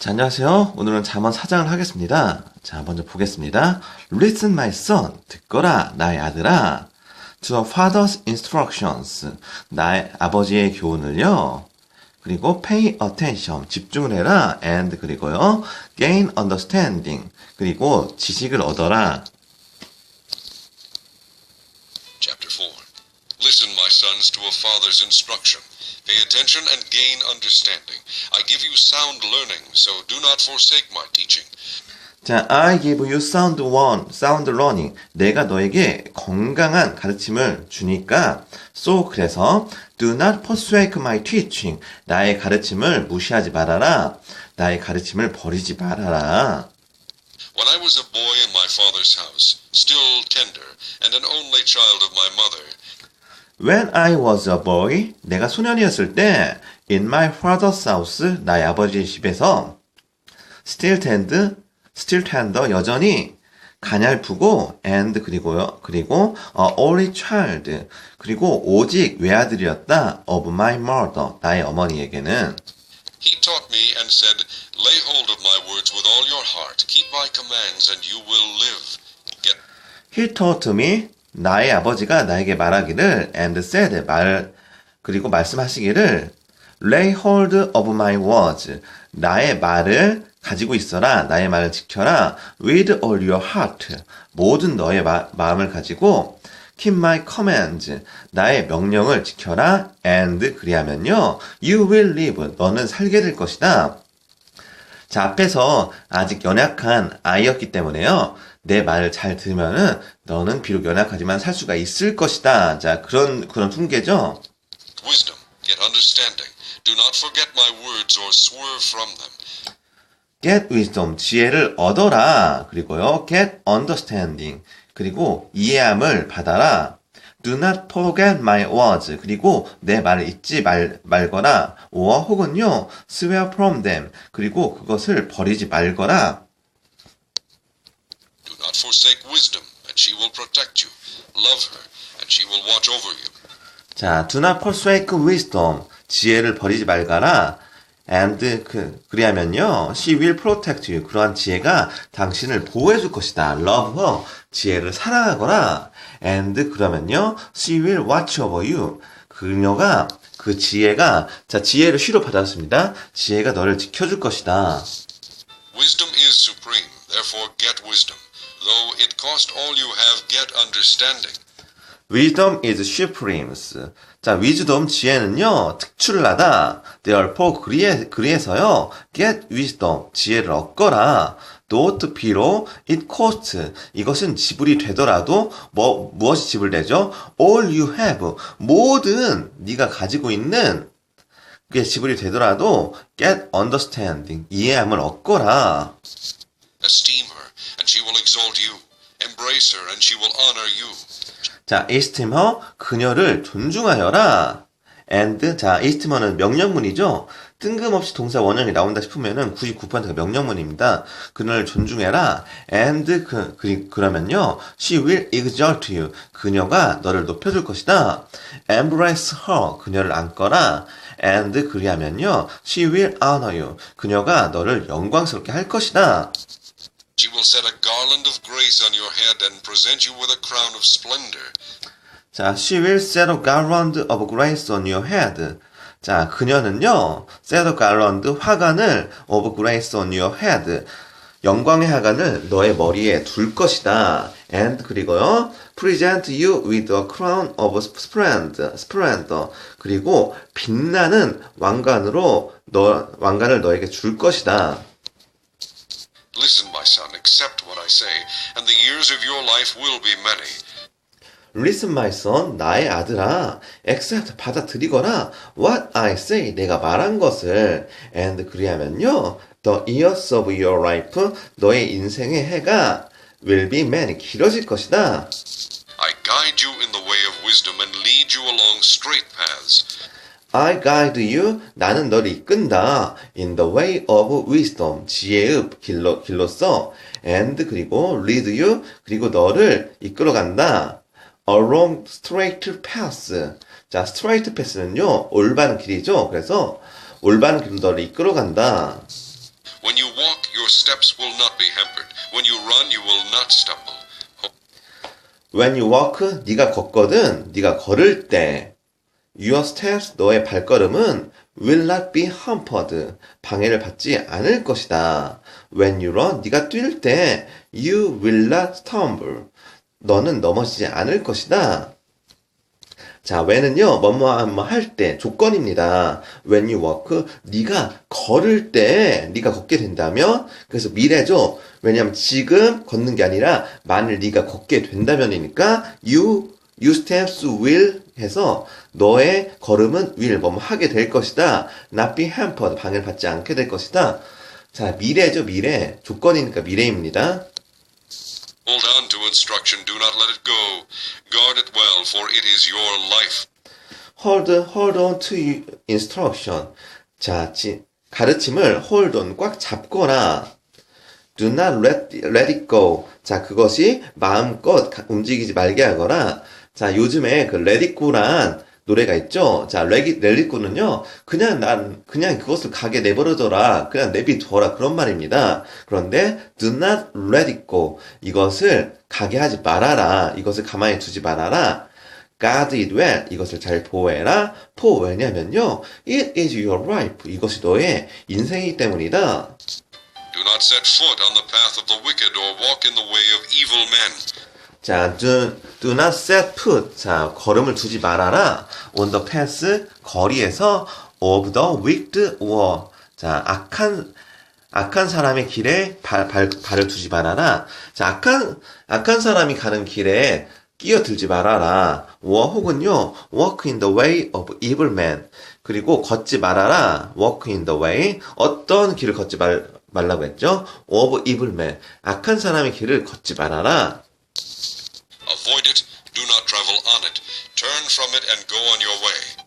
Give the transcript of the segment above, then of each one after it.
자, 안녕하세요. 오늘은 잠언 사장을 하겠습니다. 자, 먼저 보겠습니다. Listen, my son. 듣거라, 나의 아들아. To a father's instructions. 나의 아버지의 교훈을요. 그리고 pay attention. 집중을 해라. and 그리고요. gain understanding. 그리고 지식을 얻어라. Listen, my sons, to a father's instruction. Pay attention and gain understanding. I give you sound learning, so do not forsake my teaching. 자, I give you sound one, sound learning. 내가 너에게 건강한 가르침을 주니까, so 그래서 do not forsake my teaching. 나의 가르침을 무시하지 말아라. 나의 가르침을 버리지 말아라. When I was a boy in my father's house, still tender, and an only child of my mother, When I was a boy, 내가 소년이었을 때, in my father's house, 나의 아버지의 집에서, still tender, still tender, 여전히 가냘프고, and 그리고요, 그리고 a only child, 그리고 오직 외아들이었다, of my mother, 나의 어머니에게는. he taught me and said, Lay hold of my words with all your heart, keep my commands, and you will live. Get He taught me, 나의 아버지가 나에게 말하기를, and said, 말, 그리고 말씀하시기를, lay hold of my words, 나의 말을 가지고 있어라, 나의 말을 지켜라, with all your heart, 모든 너의 마, 마음을 가지고, keep my commands, 나의 명령을 지켜라, and 그리하면요, you will live, 너는 살게 될 것이다. 자, 앞에서 아직 연약한 아이였기 때문에요. 내 말을 잘 들으면은 너는 비록 연약하지만 살 수가 있을 것이다. 자, 그런 그런 훈계죠. wisdom, get understanding. Do not forget my words or swerve from them. get wisdom, 지혜를 얻어라. 그리고요, get understanding. 그리고 이해함을 받아라. Do not forget my words. 그리고 내 말을 잊지 말, 말거나, or 혹은요, swear from them. 그리고 그것을 버리지 말거라. Do not forsake wisdom, and she will protect you. Love her, and she will watch over you. 자, do not forsake wisdom. 지혜를 버리지 말거라. And 그 그리하면요, she will protect you. 그러한 지혜가 당신을 보호해 줄 것이다. Love her. 지혜를 사랑하거라. And 그러면요, she will watch over you. 그녀가 그 지혜가 자 지혜를 쉬로 받았습니다. 지혜가 너를 지켜줄 것이다. Wisdom is supreme, therefore get wisdom. Though it cost all you have, get understanding. Wisdom is supreme. 자, wisdom 지혜는요 특출나다. Therefore 그리해 그리해서요 get wisdom 지혜를 얻거라. Not 비로 it cost 이것은 지불이 되더라도 뭐 무엇이 지불되죠? All you have 모든 네가 가지고 있는 그게 지불이 되더라도 get understanding 이해함을 얻거라. Esteem her, and she will exalt you. Embrace her, and she will honor you. 자, her, 그녀를 존중하여라. and, 자, esteem은 명령문이죠. 뜬금없이 동사 원형이 나온다 싶으면은 99%가 명령문입니다. 그녀를 존중해라. and, 그, 그, 그러면요. she will exalt you. 그녀가 너를 높여 줄 것이다. embrace her. 그녀를 안거라. and, 그리하면요. she will honor you. 그녀가 너를 영광스럽게 할 것이다. She will set a garland of grace on your head and present you with a crown of splendor. 자, she will set a garland of grace on your head. 자, 그녀는요, set a garland, 화관을 of grace on your head. 영광의 화관을 너의 머리에 둘 것이다. and 그리고요, present you with a crown of splendor. splendor. 그리고 빛나는 왕관으로 너 왕관을 너에게 줄 것이다. Listen, my son, accept what I say, and the years of your life will be many. Listen, my son, 나의 아들아, accept 받아들이거라. What I say, 내가 말한 것을, and 그리하면요, the years of your life, 너의 인생의 해가 will be many, 길어질 것이다. I guide you in the way of wisdom and lead you along straight paths. I guide you, 나는 너를 이끈다. In the way of wisdom, 지혜의 길로, 길로서, and 그리고 lead you, 그리고 너를 이끌어 간다. Along straight path. 자, straight path는요, 올바른 길이죠. 그래서 올바른 길로 너를 이끌어 간다. When you walk, your steps will not be hampered. When you run, you will not stumble. When you walk, 네가 걷거든, 네가 걸을 때, your steps, 너의 발걸음은 will not be hampered, 방해를 받지 않을 것이다. When you run, 네가 뛸 때, you will not stumble, 너는 넘어지지 않을 것이다. 자, when은요, 뭐뭐 뭐 할 때, 조건입니다. when you walk, 네가 걸을 때, 네가 걷게 된다면, 그래서 미래죠. 왜냐면 지금 걷는 게 아니라, 만일 네가 걷게 된다면이니까, you, you steps will 해서, 너의 걸음은 will, 뭐뭐 하게 될 것이다. not be hampered, 방해를 받지 않게 될 것이다. 자, 미래죠, 미래. 조건이니까 미래입니다. Hold on to instruction. Do not let it go. Guard it well, for it is your life. hold, hold on to instruction. 자, 지, 가르침을 hold on, 꽉 잡거나, do not let, let it go. 자, 그것이 마음껏 가- 움직이지 말게 하거나, 자, 요즘에 그 go란 노래가 있죠? 자, it go는요, 그냥 난, 그냥 그것을 가게 내버려둬라. 그냥 내비둬라. 그런 말입니다. 그런데, do not let it go. 이것을 가게 하지 말아라. 이것을 가만히 두지 말아라. guard it well. 이것을 잘 보호해라. for 왜냐면요. it is your life. 이것이 너의 인생이기 때문이다. Do not set foot on the path of the wicked or walk in the way of evil men. 자, do, do not set foot. 자, 걸음을 두지 말아라. on the path, 거리에서 of the wicked or. 자, 악한, 악한 사람의 길에 발, 발, 발을 두지 말아라. 자, 악한, 악한 사람이 가는 길에 끼어들지 말아라. or 혹은요, walk in the way of evil men. 그리고 걷지 말아라. walk in the way. 어떤 길을 걷지 말, 말라고 했죠? of evil men. 악한 사람의 길을 걷지 말아라. Turn from it and go on your way.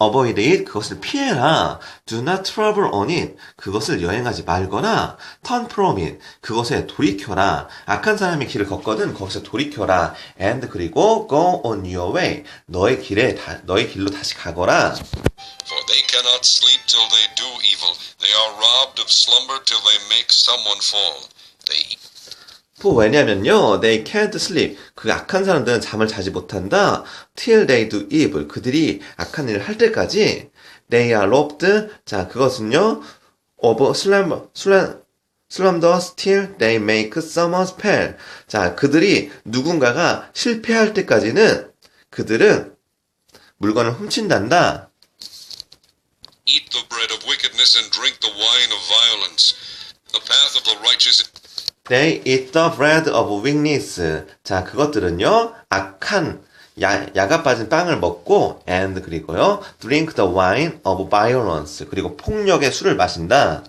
avoid it 그것을 피해라. do not travel on it 그것을 여행하지 말거나 turn from it 그것에 돌이켜라. 악한 사람의 길을 걷거든 거기서 돌이켜라. and 그리고 go on your way 너의 길에 다, 너의 길로 다시 가거라. For they cannot sleep till they do evil. They are robbed of slumber till they make someone fall. They for 왜냐면요 they can't sleep 그 악한 사람들은 잠을 자지 못한다. till they do evil 그들이 악한 일을 할 때까지 they are robbed 자 그것은요 of slumber slumber slumber till they make someone spell. 자, 그들이 누군가가 실패할 때까지는 그들은 물건을 훔친단다. eat the bread of wickedness and drink the wine of violence. The path of the righteous They eat the bread of weakness. 자, 그것들은요, 악한, 야, 야가 빠진 빵을 먹고, and 그리고요, drink the wine of violence. 그리고 폭력의 술을 마신다.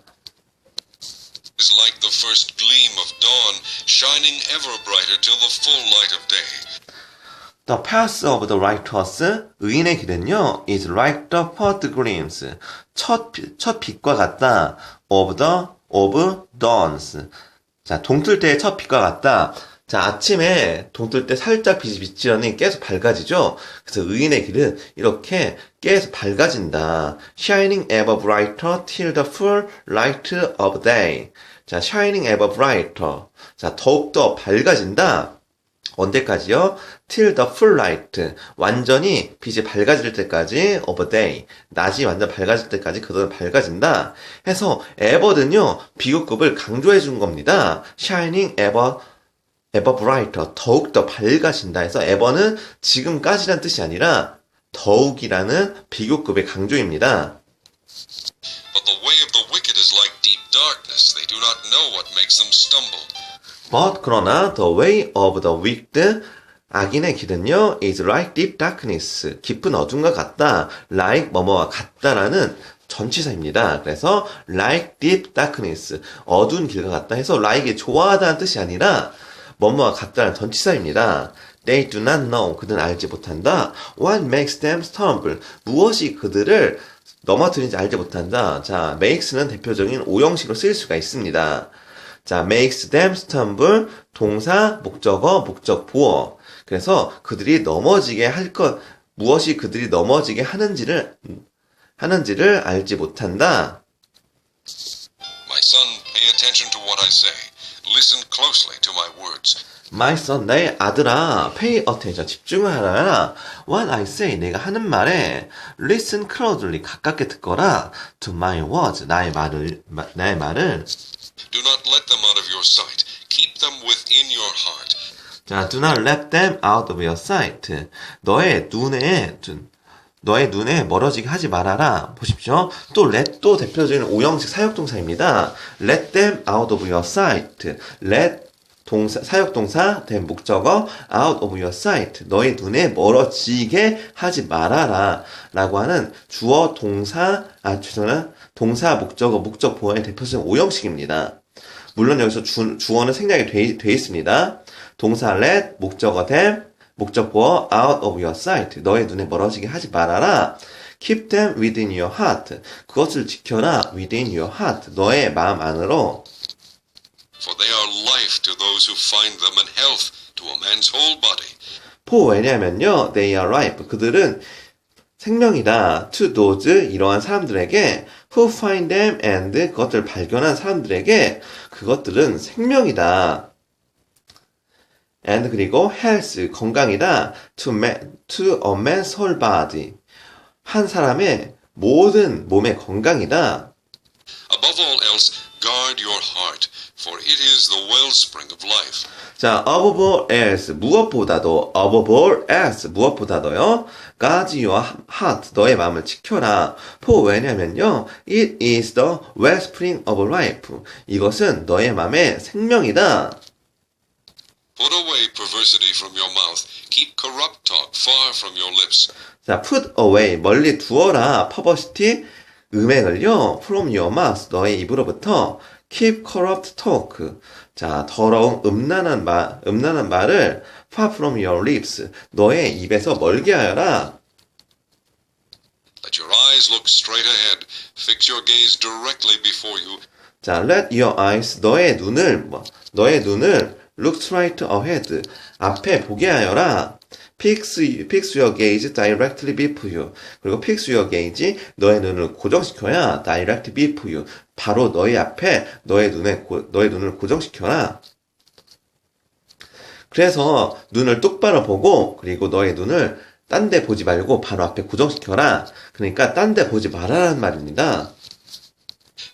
is like the first gleam of dawn, shining ever brighter till the full light of day. The path of the righteous, 의인의 길은요, is like the first gleams. 첫, 비- 첫 빛과 같다. of the, of dawns. 자, 동틀 때의 첫 빛과 같다. 자, 아침에 동틀 때 살짝 빛이 비치더니 계속 밝아지죠? 그래서 의인의 길은 이렇게 계속 밝아진다. shining ever brighter till the full light of day. 자, shining ever brighter. 자, 더욱더 밝아진다. 언제까지요? till the full light. 완전히 빛이 밝아질 때까지 of day. 낮이 완전 밝아질 때까지 그들은 밝아진다. 해서 ever는요, 비교급을 강조해 준 겁니다. shining ever, ever brighter. 더욱더 밝아진다 해서 ever는 지금까지란 뜻이 아니라 더욱이라는 비교급의 강조입니다. But the way of the wicked is like deep darkness. They do not know what makes them stumble. But 그러나 the way of the wicked 악인의 길은요 is like deep darkness 깊은 어둠과 같다 like 뭐뭐와 같다라는 전치사입니다. 그래서 like deep darkness 어두운 길과 같다 해서 like이 좋아하다는 뜻이 아니라 뭐뭐와 같다는 전치사입니다. They do not know 그들은 알지 못한다. What makes them stumble 무엇이 그들을 넘어뜨리는지 알지 못한다. 자, makes는 대표적인 오형식으로 쓰일 수가 있습니다. 자, makes them stumble, 동사, 목적어, 목적 보어. 그래서 그들이 넘어지게 할 것, 무엇이 그들이 넘어지게 하는지를, 하는지를 알지 못한다. My son, Pay attention to what I say. Listen closely to my words. My son, 나의 아들아, pay attention, 집중을 하라. What I say, 내가 하는 말에 listen closely, 가깝게 듣거라. To my words, 나의 말을, 마- 나의 말을. Do not let them out of your sight. Keep them within your heart. 자, do not let them out of your sight. 너의 눈에, 둔- 너의 눈에 멀어지게 하지 말아라. 보십시오. 또 let 또 대표적인 오형식 사역동사입니다. let them out of your sight. let 동사, 사역동사, 된 목적어, out of your sight. 너의 눈에 멀어지게 하지 말아라. 라고 하는 주어, 동사, 아, 죄송합니다. 동사, 목적어, 목적 보호의 대표적인 오형식입니다. 물론 여기서 주, 주어는 생략이 돼, 돼 있습니다. 동사 let, 목적어 them, 목적 보어 out of your sight. 너의 눈에 멀어지게 하지 말아라. keep them within your heart. 그것을 지켜라 within your heart. 너의 마음 안으로. For they are life to those who find them and health to a man's whole body. for 왜냐면요, they are life. 그들은 생명이다. to those 이러한 사람들에게 who find them and 그것들을 발견한 사람들에게 그것들은 생명이다. and 그리고 health 건강이다. to man, to a man's whole body 한 사람의 모든 몸의 건강이다. Above all else, guard your heart, for it is the wellspring of life. 자, above all else, 무엇보다도, above all else, 무엇보다도요, guard your heart, 너의 마음을 지켜라. for 왜냐면요, it is the wellspring of life. 이것은 너의 마음의 생명이다. Put away perversity from your mouth. Keep corrupt talk far from your lips. 자, put away, 멀리 두어라. perversity, 음행을요, from your mouth, 너의 입으로부터 keep corrupt talk. 자, 더러운 음란한 말, 음란한 말을 far from your lips, 너의 입에서 멀게 하여라. Let your eyes look straight ahead. Fix your gaze directly before you. 자, let your eyes, 너의 눈을, 뭐, 너의 눈을 look straight ahead, 앞에 보게 하여라. Fix, fix your gaze directly before you. 그리고 fix your gaze, 너의 눈을 고정시켜야 directly before you. 바로 너의 앞에 너의 눈에, 고- 너의 눈을 고정시켜라. 그래서 눈을 똑바로 보고, 그리고 너의 눈을 딴 데 보지 말고 바로 앞에 고정시켜라. 그러니까 딴 데 보지 말아라는 말입니다.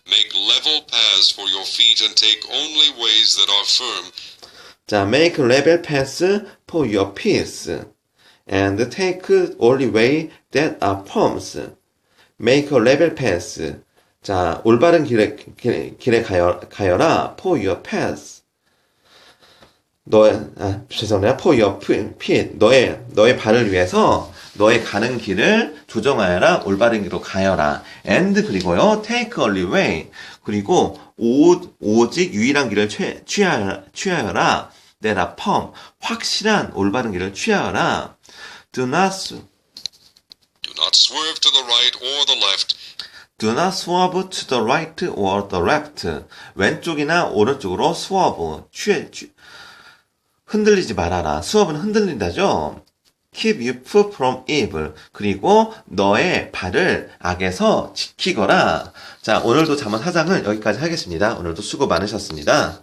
Make level paths for your feet and take only ways that are firm. 자, make level paths for your peace and take only way that are firms. make a level path. 자, 올바른 길에, 길에, 길에 가여, 가여라 for your path. 너의, 아, 죄송해요. for your feet. 너의, 너의 발을 위해서 너의 가는 길을 조정하여라. 올바른 길로 가여라. and 그리고요. take only way. 그리고 오, 오직 유일한 길을 취, 취하여, 취하여라. that are firm. 확실한 올바른 길을 취하여라. do not, Do not swerve to the right or the left. Do not swerve to the right or the left. 왼쪽이나 오른쪽으로 swerve. 취해, 취, 흔들리지 말아라. swerve는 흔들린다죠? Keep you foot from evil. 그리고 너의 발을 악에서 지키거라. 자, 오늘도 잠언 사장은 여기까지 하겠습니다. 오늘도 수고 많으셨습니다.